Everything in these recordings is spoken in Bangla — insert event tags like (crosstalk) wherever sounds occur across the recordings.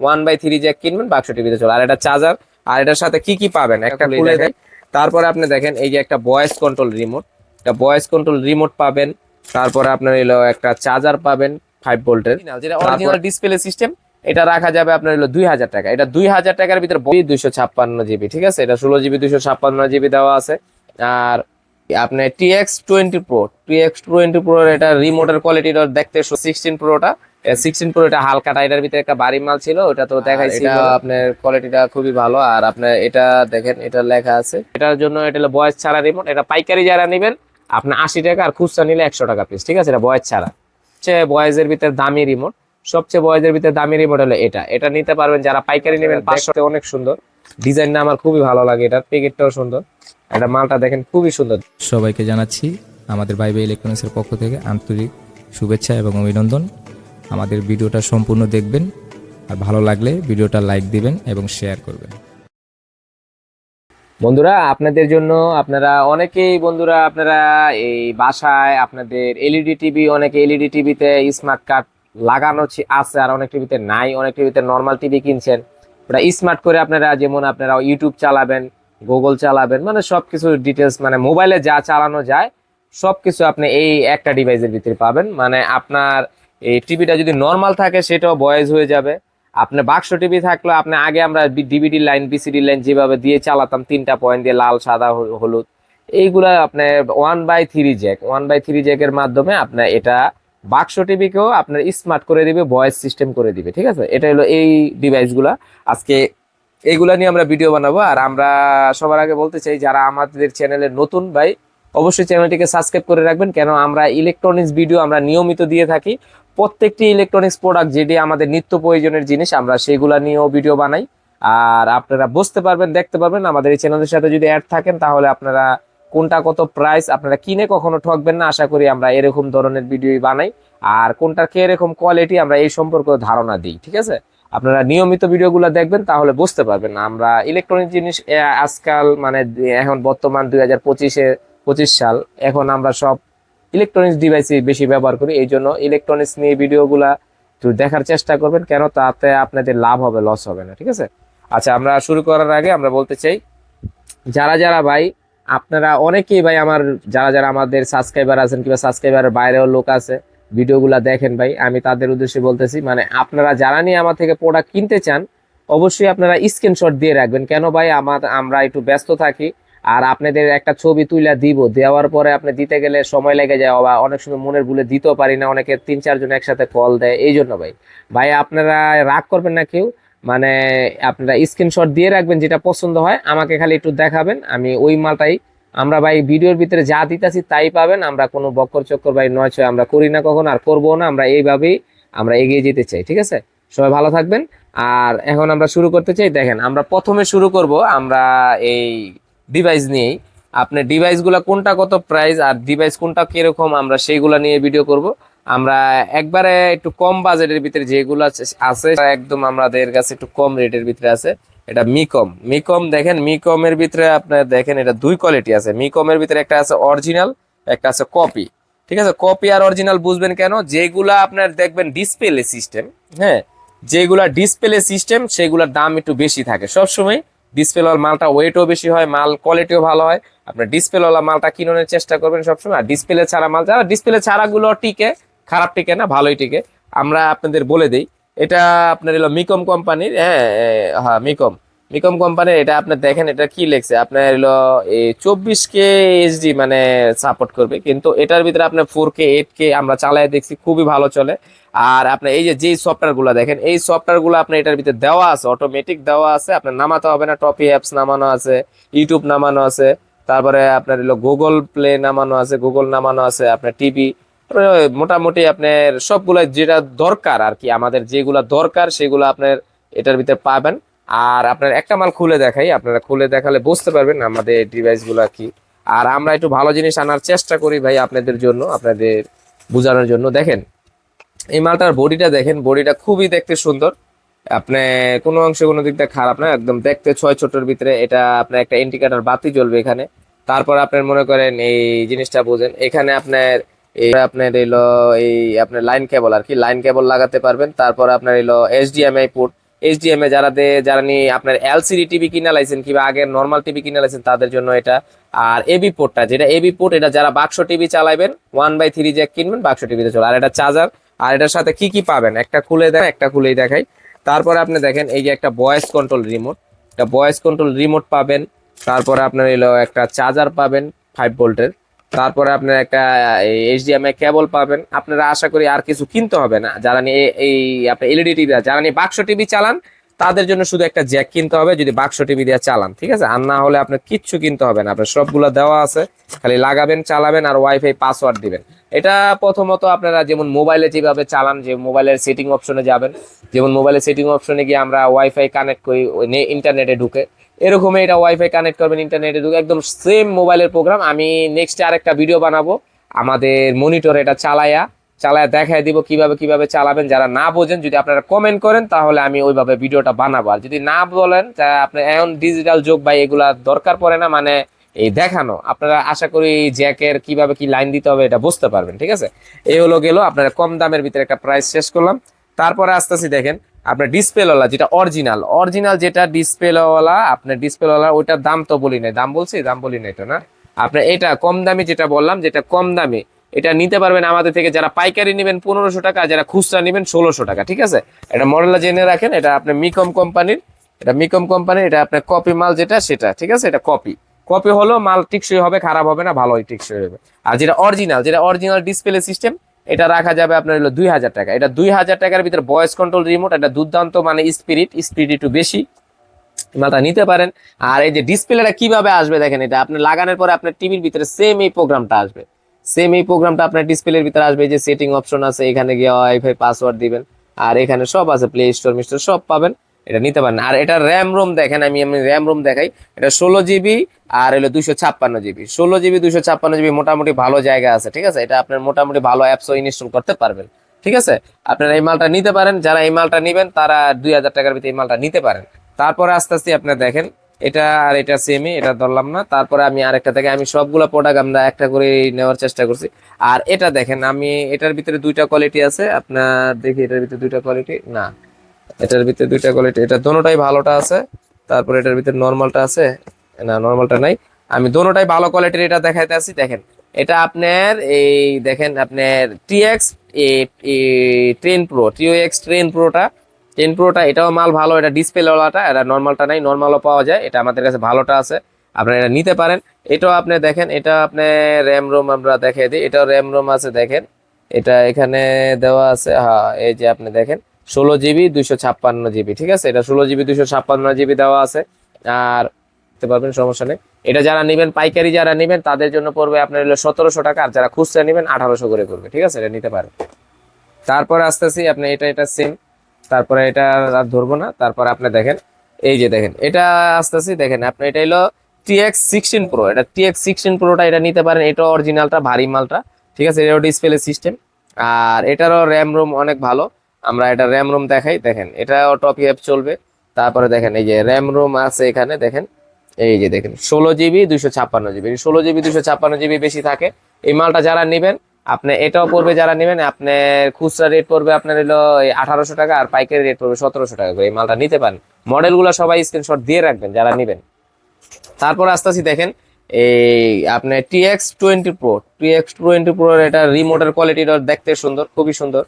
ওয়ান বাই থ্রি জ্যাক কিনবেন বাক্স টিভিতে চলে। আর এটা চার্জার আর এটার সাথে কি কি পাবেন? একটা খুলে দেয় তারপরে আপনি দেখেন এই যে একটা ভয়েস কন্ট্রোল রিমোট একটা ভয়েস কন্ট্রোল রিমোট পাবেন। তারপরে আপনার এলো একটা চার্জার পাবেন ফাইভ ভোল্টের যেটা অরিজিনাল ডিসপ্লে সিস্টেম এটা রাখা যাবে আপনার হলো দুই হাজার টাকা। এটা দুই হাজার টাকার ভিতরে বই দুইশো ছাপ্পান্ন জিবি ঠিক আছে? এটা ষোলো জিবি দুইশো ছাপ্পান্ন জিবি দেওয়া আছে। আর আপনার TX twenty pro T X twenty pro এটা রিমোটের কোয়ালিটিটা দেখতে সিক্সটিন প্রোটা সিক্সটিন প্রো এটা হালকাটা এটার ভিতরে একটা বাড়ি মাল ছিল ওটা তো দেখাইছি এটা আপনার কোয়ালিটিটা খুবই ভালো আর আপনার এটা দেখেন এটা লেখা আছে। এটার জন্য এটা হলো বয়স ছাড়া রিমোট এটা পাইকারি যারা নেবেন আপনার আশি টাকা আর খুচরা নিলে একশো টাকা পিস ঠিক আছে? এটা বয়স ছাড়া। সবচেয়ে বয়েজের ভিতরে দামি রিমোট সবচেয়ে বয়েজের ভিতরে দামি রিমোট হলো এটা। এটা নিতে পারবেন যারা পাইকারি নেবেন পাঁচশো অনেক সুন্দর। ডিজাইনটা আমার খুবই ভালো লাগে এটার প্যাকেটটাও সুন্দর। এটা মালটা দেখেন খুবই সুন্দর। সবাইকে জানাচ্ছি আমাদের বাইবে ইলেকট্রনিক্সের পক্ষ থেকে আন্তরিক শুভেচ্ছা এবং অভিনন্দন। আমাদের ভিডিওটা সম্পূর্ণ দেখবেন। আর ভালো লাগলে ভিডিওটা লাইক দিবেন এবং শেয়ার করবেন। বন্ধুরা, আপনাদের জন্য আপনারা অনেকেই বন্ধুরা, আপনারা এই বাসায় আপনাদের এলইডি টিভি, অনেকে এলইডি টিভিতে স্মার্ট কার্ড লাগানো আছে আর অনেক টিভিতে নাই, অনেক টিভিতে নর্মাল টিভি কিনছেন। ওটা স্মার্ট করে আপনারা যেমন আপনারা ইউটিউব চালাবেন গুগল চালাবেন মানে সবকিছু ডিটেলস মানে মোবাইলে যা চালানো যায়, সবকিছু আপনি এই একটা ডিভাইসের ভিতরে পাবেন। মানে আপনার এই টিভিটা যদি নর্মাল থাকে, সেটাও বয়েজ হয়ে যাবে। আপনার বাক্স টিভি থাকলে, আপনি আগে আমরা ডিভিডি লাইন বিসিডি লাইন যেভাবে দিয়ে চালাতাম, তিনটা পয়েন্ট দিয়ে লাল, সাদা হলুদ, এইগুলা আপনার one by three jack one by three জ্যাকের মাধ্যমে আপনার এটা বাক্স টিভিকেও আপনার স্মার্ট করে দিবে ভয়েস সিস্টেম করে দিবে, ঠিক আছে? এটা হলো এই ডিভাইসগুলা আজকে এইগুলা নিয়ে আমরা ভিডিও বানাবো, আর আমরা সবার আগে বলতে চাই, যারা আমাদের চ্যানেলে নতুন ভাই, অবশ্যই চ্যানেলটিকে সাবস্ক্রাইব করে রাখবেন, কেন আমরা ইলেকট্রনিক্স ভিডিও আমরা নিয়মিত দিয়ে থাকি। প্রত্যেকটি ইলেকট্রনিক্স প্রোডাক্ট যেটি আমাদের নিত্য প্রয়োজনের জিনিস, আমরা সেগুলা নিয়েও ভিডিও বানাই। আর আপনারা বুঝতে পারবেন, দেখতে পারবেন, আমাদের এই চ্যানেলের সাথে যদি অ্যাড থাকেন, তাহলে আপনারা কোনটা কত প্রাইস আপনারা কিনে কখনো ঠকবেন না, আশা করি আমরা এরকম ধরনের ভিডিওই বানাই। আর কোনটার কে এরকম কোয়ালিটি আমরা এই সম্পর্কে ধারণা দিই, ঠিক আছে? আপনারা নিয়মিত ভিডিওগুলো দেখবেন, তাহলে বুঝতে পারবেন আমরা ইলেকট্রনিক জিনিস আজকাল মানে এখন বর্তমান দুই হাজার পঁচিশে, পঁচিশ সাল, এখন আমরা সব ইলেকট্রনিক্স ডিভাইসই বেশি ব্যবহার করি, এই জন্য ইলেকট্রনিক্স নিয়ে ভিডিওগুলা একটু দেখার চেষ্টা করবেন, কেন তাতে আপনাদের লাভ হবে লস হবে না, ঠিক আছে? আচ্ছা আমরা শুরু করার আগে আমরা বলতে চাই, যারা যারা ভাই, আপনারা অনেকেই ভাই আমার, যারা যারা আমাদের সাবস্ক্রাইবার আছেন কিংবা সাবস্ক্রাইবারের বাইরেও লোক আছে, ভিডিওগুলা দেখেন ভাই, আমি তাদের উদ্দেশ্যে বলতেছি মানে আপনারা যারা নিয়ে আমার থেকে প্রোডাক্ট কিনতে চান, অবশ্যই আপনারা স্ক্রিনশট দিয়ে রাখবেন, কেন ভাই, আমার, আমরা একটু ব্যস্ত থাকি আর আপনাদের একটা ছবি তুইলা দিব, দেওয়ার পরে আপনি দিতে গেলে সময় লেগে যায় বা অনেক সময় মনের ভুলে দিতেও পারি না, অনেকে তিন চারজন একসাথে কল দেয় এই জন্য ভাই। ভাই, আপনারা রাগ করবেন না কেউ মানে আপনারা স্ক্রিনশট দিয়ে রাখবেন যেটা পছন্দ হয়, আমাকে খালি একটু দেখাবেন, আমি ওই মালটাই, আমরা ভাই ভিডিওর ভিতরে যা দিতেছি তাই পাবেন, আমরা কোনো বক্কর চক্কর ভাই নয় ছয় আমরা করি না কখনো, আর করব না, আমরা এইভাবেই আমরা এগিয়ে যেতে চাই, ঠিক আছে? সবাই ভালো থাকবেন, আর এখন আমরা শুরু করতে চাই, দেখেন আমরা প্রথমে শুরু করব আমরা এই ডিভাইস নিয়েই। আপনার ডিভাইসগুলো কোনটা কত প্রাইস আর ডিভাইস কোনটা কীরকম, আমরা সেইগুলা নিয়ে ভিডিও করব। আমরা একবারে একটু কম বাজেটের ভিতরে যেগুলো আছে- একদম আমাদের কাছে একটু কম রেটের ভিতরে আছে। এটা মিকম মিকম দেখেন মিকমের ভিতরে আপনার দেখেন, এটা দুই কোয়ালিটি আছে। মিকমের ভিতরে একটা আছে অরিজিনাল একটা আছে কপি ঠিক আছে? কপি আর অরিজিনাল বুঝবেন কেন? যেগুলা আপনার দেখবেন ডিসপ্লে সিস্টেম হ্যাঁ? যেগুলা ডিসপ্লে সিস্টেম সেগুলোর দাম একটু বেশি থাকে। সবসময় ডিসপ্লেওয়ালা মালটা ওয়েটও বেশি হয়, মাল কোয়ালিটিও ভালো হয়। আপনার ডিসপ্লেওয়ালা মালটা কিনোনের চেষ্টা করবেন সবসময়। আর ডিসপ্লে ছাড়া মাল, যারা ডিসপ্লে ছাড়াগুলো টিকে, খারাপ টিকে না, ভালোই টিকে। আমরা আপনাদের বলে দিই, এটা আপনার এলো মিকম কোম্পানির হ্যাঁ হ্যাঁ মিকম মিকম কোম্পানির এটা আপনার দেখেন, এটা কি লেখছে? আপনার এলো চব্বিশ কে এইচডি মানে সাপোর্ট করবে। কিন্তু এটার ভিতরে আপনার ফোর কে এইট কে আমরা চালায় দেখছি, খুবই ভালো চলে। আর আপনার এই যে, যেই সফটওয়্যারগুলো দেখেন, এই সফটওয়্যারগুলো আপনার এটার ভিতরে দেওয়া আছে অটোমেটিক দেওয়া আছে, আপনার নামাতে হবে না টপি অ্যাপস নামানো আছে ইউটিউব নামানো আছে, তারপরে আপনার এলো গুগল প্লে নামানো আছে গুগল নামানো আছে, আপনার টিভি মোটামুটি আপনার সবগুলো যেটা দরকার আর কি, আমাদের যেগুলা দরকার, সেগুলো আপনার এটার ভিতরে পাবেন। আর আপনার একটা মাল খুলে দেখাই, আপনারা খুলে দেখালে বুঝতে পারবেন আমাদের ডিভাইসগুলা কি। আর আমরা একটু ভালো জিনিস আনার চেষ্টা করি ভাই আপনাদের জন্য, আপনাদের বোঝানোর জন্য। দেখেন, এই মালটার বডিটা দেখেন, বডিটা খুবই দেখতে সুন্দর। আপনি কোনো অংশে কোনো দিক দিয়ে খারাপ না, একদম দেখতে ছয় ছোটর ভিতরে এটা আপনার একটা ইন্ডিকেটার বাতি জ্বলবে এখানে। তারপর আপনার মনে করেন এই জিনিসটা বুঝেন, এখানে আপনার এই আপনার এলো এই আপনার লাইন কেবল আর কি লাইন কেবল লাগাতে পারবেন। তারপর আপনার এলো এইচডিএমআই পোর্ট এইচডিএমএ যারা দে- যারা নিয়ে আপনার এলসিডি টিভি কিনে লাইছেন কিংবা আগে নর্মাল টিভি কিনে লাইছেন, তাদের জন্য এটা। আর এবি পোর্টটা যেটা এবি পোর্ট এটা যারা বাক্স টিভি চালাবেন ওয়ান বাই থ্রি জ্যাক কিনবেন, বাক্স টিভিতে চলে। আর এটা চার্জার আর এটার সাথে কি কি পাবেন? একটা খুলে দেন একটা খুলেই দেখাই। তারপরে আপনি দেখেন, এই যে একটা ভয়েস কন্ট্রোল রিমোট একটা ভয়েস কন্ট্রোল রিমোট পাবেন। তারপরে আপনার এলো একটা চার্জার পাবেন ফাইভ ভোল্টের তারপরে আপনার একটা এইচডিএমআই কেবল পাবেন। আপনারা আশা করি আর কিছু কিনতে হবে না। যারা নিয়ে এই আপনার এলইডি টিভি যারা নিয়ে বাক্স টিভি চালান, তাদের জন্য শুধু একটা জ্যাক কিনতে হবে, যদি বাক্স টিভি দিয়ে চালান, ঠিক আছে? আর না হলে আপনার কিচ্ছু কিনতে হবে না। আপনার সবগুলো দেওয়া আছে। খালি লাগাবেন, চালাবেন আর ওয়াইফাই পাসওয়ার্ড দিবেন। এটা প্রথমত আপনারা যেমন মোবাইলে যেভাবে চালান, যে মোবাইলের সেটিং অপশনে যাবেন, যেমন মোবাইলের সেটিং অপশনে গিয়ে আমরা ওয়াইফাই কানেক্ট করি ইন্টারনেটে ঢুকে। এরকমই এটা ওয়াইফাই কানেক্ট করবেন ইন্টারনেটে ঢুকে একদম সেম মোবাইলের প্রোগ্রাম আমি নেক্সট আরেকটা ভিডিও বানাবো। আমাদের মনিটর এটা চালায়া চালায়া দেখায় দিব কীভাবে কীভাবে চালাবেন। যারা না বোঝেন, যদি আপনারা কমেন্ট করেন, তাহলে আমি ওইভাবে ভিডিওটা বানাবো। আর যদি না বলেন আপনার এখন ডিজিটাল যোগ বা এগুলা দরকার পড়ে না মানে এই দেখানো। আপনারা আশা করি জ্যাকের কীভাবে কি লাইন দিতে হবে, এটা বুঝতে পারবেন, ঠিক আছে? এই হলো গেল, আপনারা কম দামের ভিতরে একটা প্রাইস শেষ করলাম। তারপরে আস্তে আস্তে দেখেন আপনার ডিসপ্লেওয়ালা যেটা অরিজিনাল অরিজিনাল যেটা ডিসপ্লেওয়ালা, আপনার ডিসপ্লেওয়ালা ওইটার দাম তো বলি নাই। দাম বলছি? দাম বলি নাই তো না? আপনার এটা কম দামি যেটা বললাম, যেটা কম দামি, এটা নিতে পারবেন আমাদের থেকে যারা পাইকারি নেবেন পনেরোশো টাকা, যারা খুচরা নেবেন ষোলোশো টাকা, ঠিক আছে? এটা মডেলটা জেনে রাখেন, এটা আপনার মিকম কোম্পানির এটা মিকম কোম্পানির এটা আপনার কপি মাল যেটা, সেটা, ঠিক আছে? এটা কপি কপি হলো মাল টিকসই হবে, খারাপ হবে না, ভালোই টিকসই হবে। আর যেটা অরিজিনাল যেটা অরিজিনাল ডিসপ্লে সিস্টেম এটা রাখা যাবে আপনার হলো দুই হাজার টাকা। এটা দুই হাজার টাকার ভিতরে ভয়েস কন্ট্রোল রিমোট এটা দুর্দান্ত মানে স্পিরিট স্পিড একটু বেশি মাথা নিতে পারেন। আর এই যে ডিসপ্লেটা কীভাবে আসবে দেখেন এটা আপনি লাগানোর পরে আপনার টিভির ভিতরে সেম এই প্রোগ্রামটা আসবে। সেম এই প্রোগ্রামটা আপনার ডিসপ্লের ভিতরে আসবে যে সেটিং অপশন আছে, এখানে গিয়ে ওয়াইফাই পাসওয়ার্ড দিবেন। আর এখানে সব আছে প্লে স্টোর মিস্টোর সব পাবেন। এটা নিতে পারেন। আর এটা র্যাম রোম দেখেন, আমি আমি র্যাম রোম দেখাই। এটা ষোলো জিবি আর হলো দুশো ছাপ্পান্ন জিবি ষোলো জিবি দুশো ছাপ্পান্ন জিবি মোটামুটি ভালো জায়গা আছে, ঠিক আছে? এটা আপনার মোটামুটি ভালো অ্যাপসও ইনস্টল করতে পারবেন, ঠিক আছে? আপনারা এই মালটা নিতে পারেন। যারা এই মালটা নেবেন, তারা দুই হাজার টাকার ভিতরে এই মালটা নিতে পারেন। তারপরে আস্তে আস্তে আপনার দেখেন, এটা আর এটা সেমই এটা ধরলাম না। তারপরে আমি আরেকটা থেকে আমি সবগুলো প্রোডাক্ট আমরা একটা করে নেওয়ার চেষ্টা করছি। আর এটা দেখেন, আমি এটার ভিতরে দুইটা কোয়ালিটি আছে। আপনার দেখি, এটার ভিতরে দুইটা কোয়ালিটি না। এটার ভিতরে দুইটা কোয়ালিটি এটা দোনোটাই ভালোটা আছে, তারপর এটার ভিতরে নর্মালটা আছে, না নর্মালটা নাই। আমি দোনোটাই ভালো কোয়ালিটির এটা দেখাইতে আছি দেখেন। এটা আপনার এই, দেখেন, আপনার TX train pro TOX train প্রোটা ten প্রোটা এটাও মাল ভালো, এটা ডিসপ্লেওয়ালাটা এটা নর্মালটা নাই নর্মালও পাওয়া যায়, এটা আমাদের কাছে ভালোটা আছে, আপনারা এটা নিতে পারেন। এটাও আপনি দেখেন, এটা আপনি র্যাম রোম আমরা দেখাই দিই, এটাও র্যাম রোম আছে, দেখেন। এটা এখানে দেওয়া আছে হ্যাঁ এই যে আপনি দেখেন ষোলো জিবি দুইশো ছাপ্পান্ন জিবি, ঠিক আছে? এটা ষোলো জিবি দুইশো ছাপ্পান্ন জিবি দেওয়া আছে। আর দেখতে পারবেন, সমস্যা নেই। এটা যারা নেবেন, পাইকারি যারা নেবেন, তাদের জন্য পড়বে আপনার হলো সতেরোশো টাকা, আর যারা খুচরা নেবেন, আঠারোশো করে পড়বে, ঠিক আছে? এটা নিতে পারেন তারপরে আসতেছি, আপনি এটা এটা সেম তারপরে এটা আর ধরবো না। তারপরে আপনি দেখেন, এই যে দেখেন, এটা আসতেছি, দেখেন, আপনি এটা হলো টিএক্স সিক্সটিন প্রো এটা টিএক্স সিক্সটিন প্রোটা এটা নিতে পারেন, এটা অরিজিনালটা ভারী মালটা, ঠিক আছে? এটাও ডিসপ্লে সিস্টেম আর এটারও র্যাম রোম অনেক ভালো। আমরা এটা র্যাম রোম দেখাই, দেখেন এটাও টপ অ্যাপ চলবে। তারপরে দেখেন, এই যে র্যাম রোম আছে এখানে, দেখেন, এই যে দেখেন, ষোলো জিবি দুইশো ছাপ্পান্ন জিবি ষোলো জিবি দুইশো ছাপ্পান্ন জিবি বেশি থাকে। এই মালটা যারা নেবেন, আপনি এটাও পড়বে, যারা নেবেন, আপনার খুচরা রেট পড়বে আপনার হলো আঠারোশো টাকা, আর পাইকারি রেট পড়বে সতেরোশো টাকা করে। এই মালটা নিতে পারেন। মডেলগুলো সবাই স্ক্রিনশট দিয়ে রাখবেন, যারা নেবেন। তারপর আস্তে আস্তে দেখেন এই আপনার TX twenty pro TX twenty pro এটা রিমোটের কোয়ালিটিটা দেখতে সুন্দর, খুবই সুন্দর।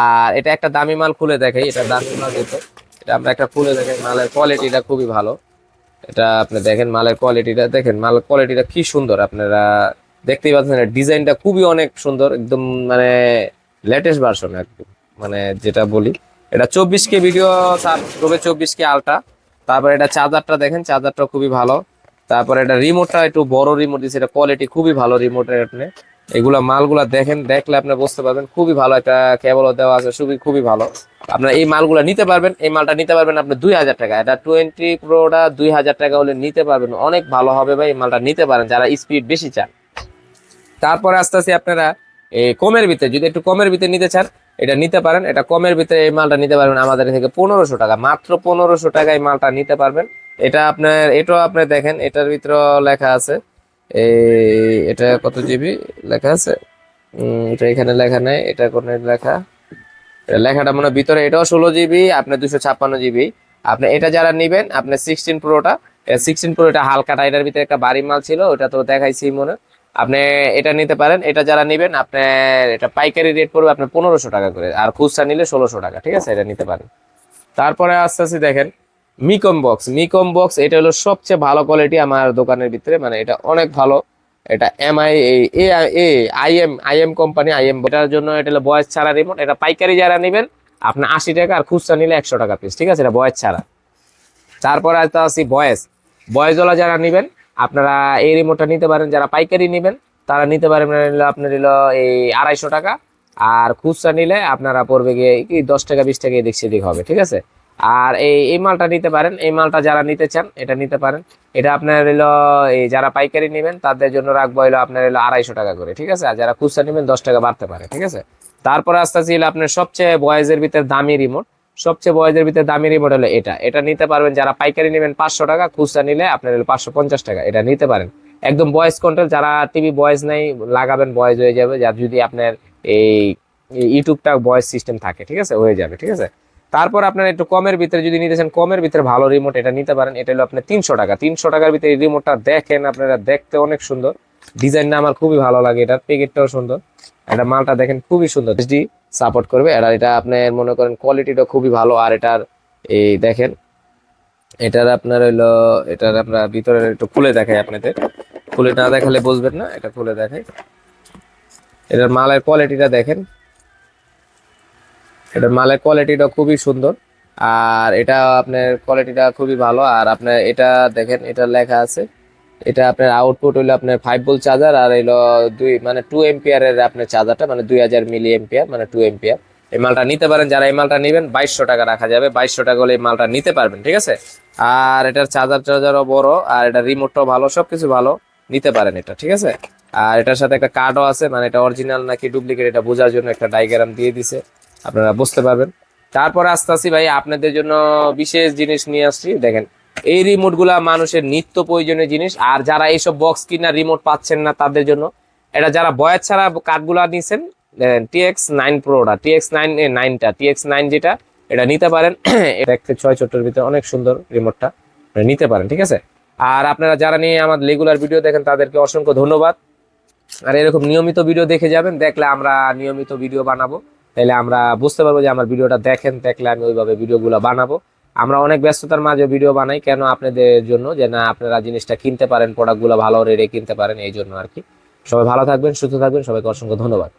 আর এটা একটা দামি মাল খুলে দেখাই, এটা দামি মাল যেত এটা আমরা একটা খুলে দেখাই, মালের কোয়ালিটিটা খুবই ভালো। এটা আপনি দেখেন মালের কোয়ালিটিটা দেখেন মালের কোয়ালিটিটা কি সুন্দর, আপনারা দেখতেই পাচ্ছেন ডিজাইনটা খুবই অনেক সুন্দর, একদম মানে লেটেস্ট ভার্সন একদম মানে যেটা বলি। এটা চব্বিশ কে ভিডিও চব্বিশ কে আলটা তারপরে এটা চার্জারটা দেখেন চার্জারটা খুবই ভালো। তারপরে এটা রিমোটটা একটু বড় রিমোট দিচ্ছে এটা কোয়ালিটি খুবই ভালো রিমোটের আপনি। এগুলা মালগুলা দেখেন, দেখলে আপনি বুঝতে পারবেন, খুবই ভালো একটা কেবল দেওয়া আছে, খুবই খুবই ভালো। আপনার এই মালগুলা নিতে পারবেন, এই মালটা নিতে পারবেন আপনি দুই হাজার টাকা। এটা টোয়েন্টি প্রোটা দুই হাজার টাকা হলে নিতে পারবেন, অনেক ভালো হবে ভাই এই মালটা নিতে পারেন, যারা স্পিড বেশি চান। তারপরে আস্তে আস্তে আপনারা কমের ভিতরে, যদি একটু কমের ভিতরে নিতে চান, এটা নিতে পারেন। এটা কমের ভিতরে এই মালটা নিতে পারবেন আমাদের থেকে পনেরোশো টাকা, মাত্র পনেরোশো টাকা এই মালটা নিতে পারবেন। এটা আপনার, এটাও আপনি দেখেন, এটার ভিতরে লেখা আছে। এই, এটা কত জিবি লেখা আছে? এটা এখানে লেখা নেই, এটা কোন লেখা? লেখাটা মনে ভিতরে, এটাও ষোলো জিবি আপনার দুশো ছাপ্পান্ন জিবি। আপনি এটা যারা নেবেন, আপনি সিক্সটিন প্রোটা সিক্সটিন প্রো এটা হালকাটা এটার ভিতরে একটা বাড়ি মাল ছিল, ওটা তো দেখাইছি মনে। আপনি এটা নিতে পারেন, এটা যারা নেবেন, আপনার এটা পাইকারি রেট পড়বে আপনার পনেরোশো টাকা করে, আর খুচরা নিলে ষোলোশো টাকা, ঠিক আছে? এটা নিতে পারেন। তারপরে আস্তে আস্তে দেখেন মিকম বক্স মিকম বক্স এটা হলো সবচেয়ে ভালো কোয়ালিটি আমার দোকানের ভিতরে মানে এটা অনেক ভালো। এটা MI A A I M company I M এটার জন্য এটা হলো বয়স ছাড়া রিমোট এটা পাইকারি যারা নেবেন, আপনার আশি টাকা আর খুচরা নিলে একশো টাকা পিস ঠিক আছে? এটা বয়স ছাড়া। তারপরে আসতে আসি বয়েস বয়েসওয়ালা যারা নেবেন আপনারা এই রিমোটটা নিতে পারেন, যারা পাইকারি নেবেন, তারা নিতে পারেন, আপনার নিল এই আড়াইশো টাকা। আর খুচরা নিলে আপনারা পড়বে গিয়ে কি দশ টাকা, বিশ টাকা এদিক সেদিক হবে, ঠিক আছে? আর এই এই মালটা নিতে পারেন, এই মালটা যারা নিতে চান, এটা নিতে পারেন। এটা আপনার হলো এই যারা পাইকারি নেবেন, তাদের জন্য রাখব হলো আপনার হলো আড়াইশো টাকা করে, ঠিক আছে? আর যারা খুচরা নেবেন, দশ টাকা বাড়তে পারে, ঠিক আছে? তারপরে আস্তে আস্তে আপনার সবচেয়ে বয়েজের ভিতরে দামি রিমোট সবচেয়ে বয়েজের ভিতরে দামি রিমোট হলো এটা। এটা নিতে পারবেন যারা পাইকারি নেবেন পাঁচশো টাকা, খুচরা নিলে আপনার পাঁচশো পঞ্চাশ টাকা। এটা নিতে পারেন। একদম ভয়েস কন্ট্রোল যারা টিভি ভয়েস নাই, লাগাবেন ভয়েস হয়ে যাবে। যার যদি আপনার এই ইউটিউবটা ভয়েস সিস্টেম থাকে, ঠিক আছে? হয়ে যাবে, ঠিক আছে? তারপর আপনার একটু কমের ভিতরে যদি নিতে চান, কমের ভিতরে ভালো রিমোট এটা নিতে পারেন। এটা হলো আপনার তিনশো টাকা। তিনশো টাকার ভিতরে এই রিমোটটা দেখেন, আপনারা দেখতে অনেক সুন্দর। ডিজাইনটা আমার খুবই ভালো লাগে, এটার প্যাকেটটাও সুন্দর। এটা মালটা দেখেন খুবই সুন্দর। এইচডি সাপোর্ট করবে আর এটা আপনার মনে করেন কোয়ালিটিটা খুবই ভালো, আর এটার এই দেখেন, এটার আপনার হইল, এটার আপনার ভিতরে একটু খুলে দেখাই আপনাদের। খুলে না দেখালে বুঝবেন না, এটা খুলে দেখাই। এটার মালের কোয়ালিটিটা দেখেন। এটার মালের কোয়ালিটিটা খুবই সুন্দর, আর এটা আপনার কোয়ালিটিটা খুবই ভালো, আর আপনার এটা দেখেন, এটা লেখা আছে এটা আপনার আউটপুট হলো আপনার ফাইভ ভোল্ট চার্জার আর হলো দুই মানে টু এম্পিয়ারের আপনার চার্জারটা মানে দুই হাজার মিলি এম্পিয়ার মানে টু এম্পিয়ার এই মালটা নিতে পারেন, যারা এই মালটা নেবেন, বাইশশো টাকা রাখা যাবে। বাইশশো টাকা হলে এই মালটা নিতে পারবেন, ঠিক আছে? আর এটার চার্জার চার্জারও বড়, আর এটা রিমোটটাও ভালো, সবকিছু ভালো, নিতে পারেন এটা, ঠিক আছে? আর এটার সাথে একটা কার্ডও আছে মানে এটা অরিজিনাল নাকি ডুপ্লিকেট এটা বোঝার জন্য একটা ডাইগ্রাম দিয়ে দিছে, আপনারা বুঝতে পারবেন। তারপরে আস্তে আস্তে ভাই, আপনাদের জন্য বিশেষ জিনিস নিয়ে আসছি, দেখেন। এই রিমোটগুলা মানুষের নিত্য প্রয়োজনীয় জিনিস। আর যারা এইসব বক্স কিনা রিমোট পাচ্ছেন না তাদের জন্য, এটা যারা বয়ার ছাড়া কার্ডগুলা নিছেন টিএক্স নাইন প্রোটা টিএক্স নাইন নাইনটা টিএক্স নাইন যেটা, এটা নিতে পারেন। (coughs) একটা ছয় ছোট্টর ভিতরে অনেক সুন্দর রিমোটটা নিতে পারেন, ঠিক আছে? আর আপনারা যারা নিয়ে আমার রেগুলার ভিডিও দেখেন, তাদেরকে অসংখ্য ধন্যবাদ। আর এরকম নিয়মিত ভিডিও দেখে যাবেন, দেখলে আমরা নিয়মিত ভিডিও বানাবো। তাহলে আমরা বুঝতে পারব যে আমার ভিডিওটা দেখেন, দেখলে আমি ওইভাবে ভিডিওগুলো বানাবো। আমরা অনেক ব্যস্ততার মাঝে ভিডিও বানাই, কেন আপনাদের জন্য? যে না, আপনারা জিনিসটা কিনতে পারেন প্রোডাক্টগুলো ভালো রেটে কিনতে পারেন, এই জন্য আর কি। সবাই ভালো থাকবেন, সুস্থ থাকবেন, সবাইকে অসংখ্য ধন্যবাদ।